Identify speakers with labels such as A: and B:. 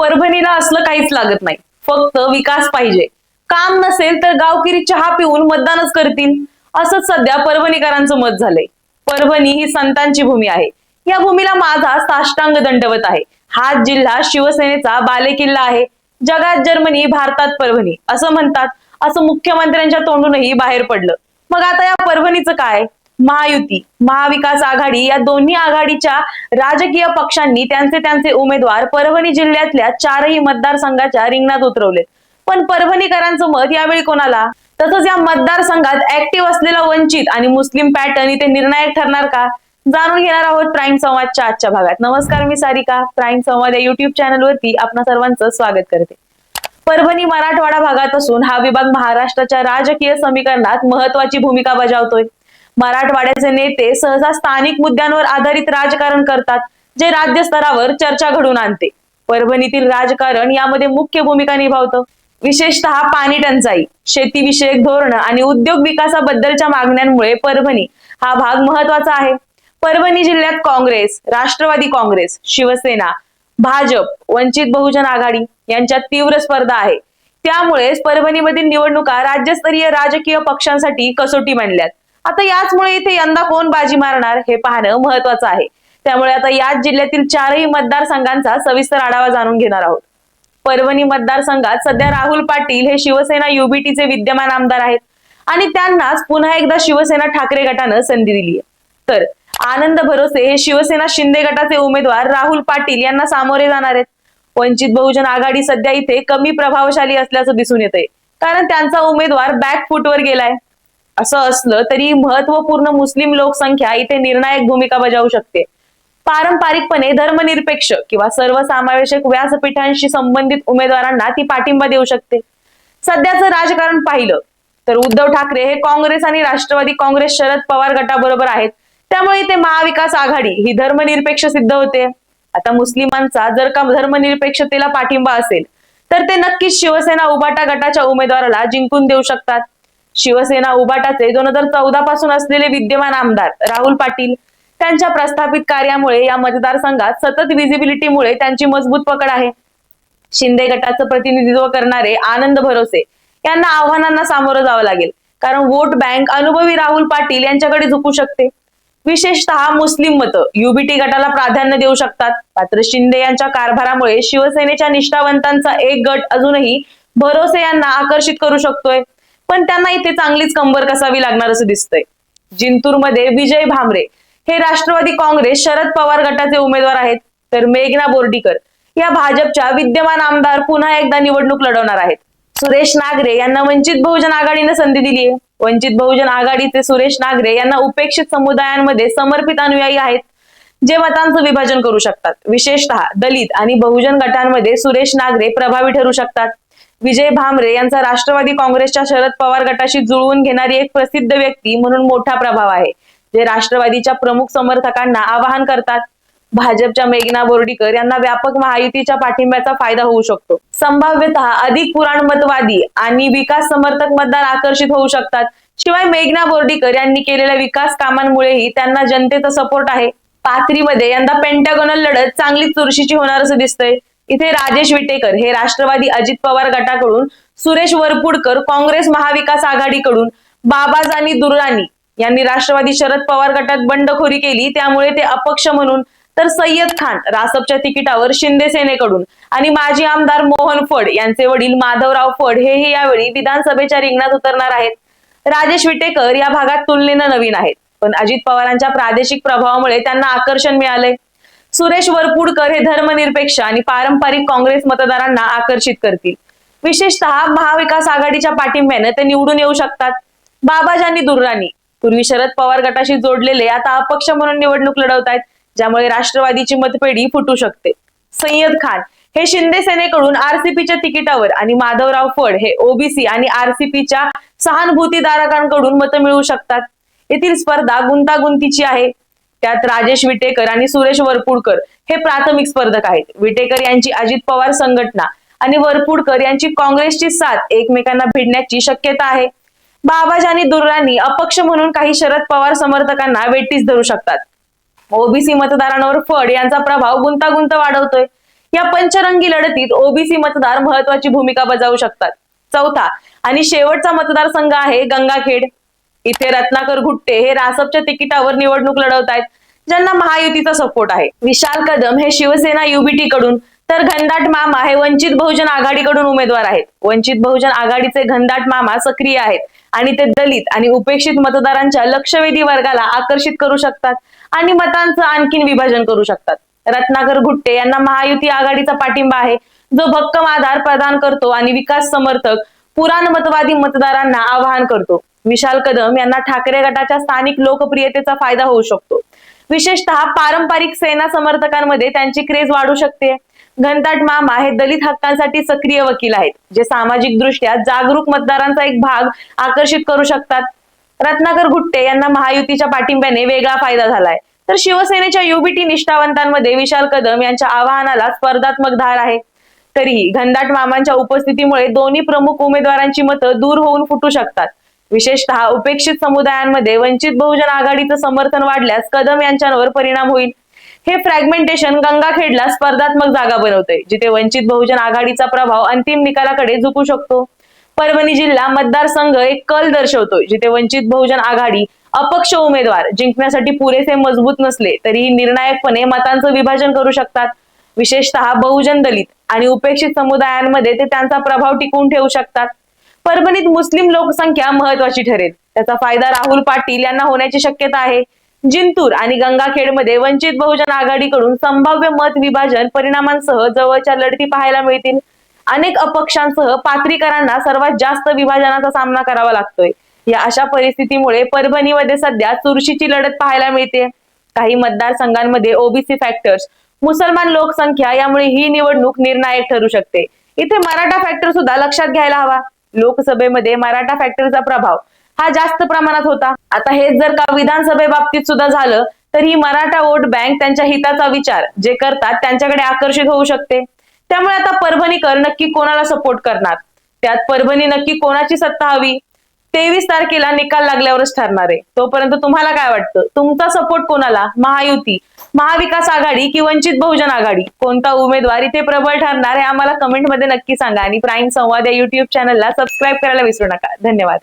A: परभणीला असलं काहीच लागत नाही. फक्त विकास पाहिजे. काम नसेल तर गावकिरी चहा पिऊन मतदानच करतील. असंच सध्या परभणीकरांचं मत झालंय. परभणी ही संतांची भूमी आहे. या भूमीला माझा साष्टांग दंडवत आहे. हा जिल्हा शिवसेनेचा बालेकिल्ला आहे. जगात जर्मनी भारतात परभणी असं म्हणतात. असं मुख्यमंत्र्यांच्या तोंडूनही बाहेर पडलं. मग आता या परभणीचं काय? महायुती महाविकास आघाडी या दोन्ही आघाडीच्या राजकीय पक्षांनी त्यांचे त्यांचे उमेदवार परभणी जिल्ह्यातल्या चारही मतदारसंघाच्या रिंगणात उतरवलेत. पण परभणीकरांचं मत यावेळी कोणाला? तसंच या मतदारसंघात ऍक्टिव्ह असलेला वंचित आणि मुस्लिम पॅटर्न इथे निर्णायक ठरणार का? जाणून घेणार आहोत प्राईम संवादच्या आजच्या भागात. नमस्कार मी सारिका. प्राईम संवाद या युट्यूब चॅनलवरती आपणा सर्वांचं स्वागत करते. परभणी मराठवाडा भागात असून हा विभाग महाराष्ट्राच्या राजकीय समीकरणात महत्वाची भूमिका बजावतोय. मराठवाड्याचे नेते सहसा स्थानिक मुद्द्यांवर आधारित राजकारण करतात जे राज्य स्तरावर चर्चा घडून आणते. परभणीतील राजकारण यामध्ये मुख्य भूमिका निभावतं. विशेषतः पाणी टंचाई शेतीविषयक धोरण आणि उद्योग विकासाबद्दलच्या मागण्यांमुळे परभणी हा भाग महत्त्वाचा आहे. परभणी जिल्ह्यात काँग्रेस राष्ट्रवादी काँग्रेस शिवसेना भाजप वंचित बहुजन आघाडी यांच्यात तीव्र स्पर्धा आहे. त्यामुळेच परभणीमधील निवडणुका राज्यस्तरीय राजकीय पक्षांसाठी कसोटी बनल्यात आता याचमुळे इथे यंदा कोण बाजी मारणार हे पाहणं महत्वाचं आहे. त्यामुळे आता याच जिल्ह्यातील चारही मतदारसंघांचा सविस्तर आढावा जाणून घेणार आहोत. परभणी मतदारसंघात सध्या राहुल पाटील हे शिवसेना युबीटीचे विद्यमान आमदार आहेत आणि त्यांनाच पुन्हा एकदा शिवसेना ठाकरे गटानं संधी दिली आहे. तर आनंद भरोसे हे शिवसेना शिंदे गटाचे उमेदवार राहुल पाटील यांना सामोरे जाणार आहेत. वंचित बहुजन आघाडी सध्या इथे कमी प्रभावशाली असल्याचं दिसून येतंय. कारण त्यांचा उमेदवार बॅकफुटवर गेलाय. असं असलं तरी महत्त्वपूर्ण मुस्लिम लोकसंख्या इथे निर्णायक भूमिका बजावू शकते. पारंपरिकपणे धर्मनिरपेक्ष किंवा सर्वसमावेशक व्यासपीठांशी संबंधित उमेदवारांना ती पाठिंबा देऊ शकते. सध्याचं राजकारण पाहिलं तर उद्धव ठाकरे हे काँग्रेस आणि राष्ट्रवादी काँग्रेस शरद पवार गटाबरोबर आहेत. त्यामुळे इथे महाविकास आघाडी ही धर्मनिरपेक्ष सिद्ध होते. आता मुस्लिमांचा जर का धर्मनिरपेक्षतेला पाठिंबा असेल तर ते नक्कीच शिवसेना उबाटा गटाच्या उमेदवाराला जिंकून देऊ शकतात. शिवसेना उबाटाचे दोन हजार चौदा पासून असलेले विद्यमान आमदार राहुल पाटील त्यांच्या प्रस्थापित कार्यामुळे या मतदारसंघात सतत विजिबिलिटीमुळे त्यांची मजबूत पकड आहे. शिंदे गटाचं प्रतिनिधित्व करणारे आनंद भरोसे यांना आव्हानांना सामोरं जावं लागेल. कारण वोट बँक अनुभवी राहुल पाटील यांच्याकडे झुकू शकते. विशेषतः मुस्लिम मतं युबीटी गटाला प्राधान्य देऊ शकतात. मात्र शिंदे यांच्या कारभारामुळे शिवसेनेच्या निष्ठावंतांचा एक गट अजूनही भरोसे यांना आकर्षित करू शकतोय. पण त्यांना इथे चांगलीच कंबर कसावी लागणार असं दिसतंय. जिंतूरमध्ये विजय भामरे हे राष्ट्रवादी काँग्रेस शरद पवार गटाचे उमेदवार आहेत तर मेघना बोर्डीकर या भाजपच्या विद्यमान आमदार पुन्हा एकदा निवडणूक लढवणार आहेत. सुरेश नागरे यांना वंचित बहुजन आघाडीने संधी दिली आहे वंचित बहुजन आघाडीचे सुरेश नागरे यांना उपेक्षित समुदायांमध्ये समर्पित अनुयायी आहेत जे मतांचं विभाजन करू शकतात. विशेषतः दलित आणि बहुजन गटांमध्ये सुरेश नागरे प्रभावी ठरू शकतात. विजय भामरे यांचा राष्ट्रवादी काँग्रेसच्या शरद पवार गटाशी जुळवून घेणारी एक प्रसिद्ध व्यक्ती म्हणून मोठा प्रभाव आहे जे राष्ट्रवादीच्या प्रमुख समर्थकांना आवाहन करतात. भाजपच्या मेघना बोर्डीकर यांना व्यापक महायुतीच्या पाठिंब्याचा फायदा होऊ शकतो. संभाव्यतः अधिक पुराणमतवादी आणि विकास समर्थक मतदार आकर्षित होऊ शकतात. शिवाय मेघना बोर्डीकर यांनी केलेल्या विकास कामांमुळेही त्यांना जनतेचा सपोर्ट आहे. पाथरीमध्ये यंदा पेंटागोनल लढत चांगलीच चुरशीची होणार असं दिसतंय. इथे राजेश विटेकर हे राष्ट्रवादी अजित पवार गटाकडून सुरेश वरपुडकर काँग्रेस महाविकास आघाडीकडून बाबाजानी दुर्राणी यांनी राष्ट्रवादी शरद पवार गटात बंडखोरी केली. त्यामुळे ते अपक्ष म्हणून तर सय्यद खान रासपच्या तिकिटावर शिंदे सेनेकडून आणि माजी आमदार मोहन फड यांचे वडील माधवराव फड हेही यावेळी विधानसभेच्या रिंगणात उतरणार आहेत. राजेश विटेकर या भागात तुलनेनं नवीन आहेत. पण अजित पवारांच्या प्रादेशिक प्रभावामुळे त्यांना आकर्षण मिळालंय. सुरेश वरपुडकर हे धर्मनिरपेक्ष आणि पारंपरिक काँग्रेस मतदारांना आकर्षित करतील. विशेषतः महाविकास आघाडीच्या पाठिंब्याने ते निवडून येऊ शकतात. बाबाजानी दुर्राणी. पूर्वी शरद पवार गटाशी जोडलेले आता अपक्ष म्हणून निवडणूक लढवत आहेत ज्यामुळे राष्ट्रवादीची मतपेढी फुटू शकते. सय्यद खान. हे शिंदे सेनेकडून आरसीपीच्या तिकिटावर आणि माधवराव फड हे ओबीसी आणि आरसीपीच्या सहानुभूतीधारकांकडून मतं मिळवू शकतात. येथील स्पर्धा गुंतागुंतीची आहे. त्यात राजेश विटेकर आणि सुरेश वरपुडकर हे प्राथमिक स्पर्धक आहेत. विटेकर यांची अजित पवार संघटना आणि वरपुडकर यांची काँग्रेसची साथ एकमेकांना भिडण्याची शक्यता आहे. बाबाजानी दुर्राणी अपक्ष म्हणून काही शरद पवार समर्थकांना वेटीस धरू शकतात. ओबीसी मतदारांवर फड यांचा प्रभाव गुंतागुंत वाढवतोय. या पंचरंगी लढतीत ओबीसी मतदार महत्वाची भूमिका बजावू शकतात. चौथा आणि शेवटचा मतदारसंघ आहे गंगाखेड. इथे रत्नाकर घुट्टे हे रासपच्या तिकिटावर निवडणूक लढवत आहेत ज्यांना महायुतीचा सपोर्ट आहे. विशाल कदम हे शिवसेना युबीटी कडून तर घनदाट मामा हे वंचित बहुजन आघाडीकडून उमेदवार आहेत. वंचित बहुजन आघाडीचे घनदाट मामा सक्रिय आहेत आणि ते दलित आणि उपेक्षित मतदारांच्या लक्षवेधी वर्गाला आकर्षित करू शकतात आणि मतांचं आणखीन विभाजन करू शकतात. रत्नाकर घुट्टे यांना महायुती आघाडीचा पाठिंबा आहे जो भक्कम आधार प्रदान करतो आणि विकास समर्थक पुराणमतवादी मतदारांना आवाहन करतो. विशाल कदम यांना ठाकरे गटाच्या स्थानिक लोकप्रियतेचा फायदा होऊ शकतो. विशेषतः पारंपरिक सेना समर्थकांमध्ये त्यांची क्रेज वाढू शकते. घनदाट मामा हे दलित हक्कांसाठी सक्रिय वकील आहेत जे सामाजिक दृष्ट्या जागरूक मतदारांचा एक भाग आकर्षित करू शकतात. रत्नाकर गुट्टे यांना महायुतीच्या पाठिंब्याने वेगळा फायदा झालाय. तर शिवसेनेच्या युबीटी निष्ठावंतांमध्ये विशाल कदम यांच्या आवाहनाला स्पर्धात्मक धार आहे. तरीही घनदाट मामांच्या उपस्थितीमुळे दोन्ही प्रमुख उमेदवारांची मतं दूर होऊन फुटू शकतात. विशेषतः उपेक्षित समुदायांमध्ये वंचित बहुजन आघाडीचं समर्थन वाढल्यास कदम यांच्यावर परिणाम होईल. हे फ्रॅगमेंटेशन गंगाखेडला स्पर्धात्मक जागा बनवते जिथे वंचित बहुजन आघाडीचा प्रभाव अंतिम निकालाकडे झुकू शकतो. परभणी जिल्हा मतदारसंघ एक कल दर्शवतोय जिथे वंचित बहुजन आघाडी अपक्ष उमेदवार जिंकण्यासाठी पुरेसे मजबूत नसले तरीही निर्णायकपणे मतांचं विभाजन करू शकतात. विशेषतः बहुजन दलित आणि उपेक्षित समुदायांमध्ये ते त्यांचा प्रभाव टिकवून ठेवू शकतात. परभणीत मुस्लिम लोकसंख्या महत्वाची ठरेल. त्याचा फायदा राहुल पाटील यांना होण्याची शक्यता आहे. जिंतूर आणि गंगाखेडमध्ये वंचित बहुजन आघाडीकडून संभाव्य मत विभाजन परिणामांसह जवळच्या लढती पाहायला मिळतील. अनेक अपक्षांसह पात्रीकरांना सर्वात जास्त विभाजनाचा सामना करावा लागतोय. या अशा परिस्थितीमुळे परभणीमध्ये सध्या चुरशीची लढत पाहायला मिळते. काही मतदारसंघांमध्ये ओबीसी फॅक्टर्स मुसलमान लोकसंख्या यामुळे ही निवडणूक निर्णायक ठरू शकते. इथे मराठा फॅक्टर सुद्धा लक्षात घ्यायला हवा. लोकसभेमध्ये मराठा फॅक्टरचा प्रभाव हा जास्त प्रमाणात होता. आता हेच जर का विधानसभे बाबतीत सुद्धा झालं तर ही मराठा वोट बँक त्यांच्या हिताचा विचार जे करतात त्यांच्याकडे आकर्षित होऊ शकते. त्यामुळे आता परभणीकर नक्की कोणाला सपोर्ट करणार? त्यात परभणी नक्की कोणाची सत्ता हवी? तेवीस तारखेला निकाल लागल्यावरच ठरणार आहे. तोपर्यंत तुम्हाला काय वाटतं? तुमचा सपोर्ट कोणाला? महायुती महाविकास आघाडी की वंचित बहुजन आघाडी? कोणता उमेदवार इथे प्रबळ ठरणार हे आम्हाला कमेंटमध्ये नक्की सांगा आणि प्राईम संवाद या युट्यूब चॅनलला सबस्क्राईब करायला विसरू नका. धन्यवाद.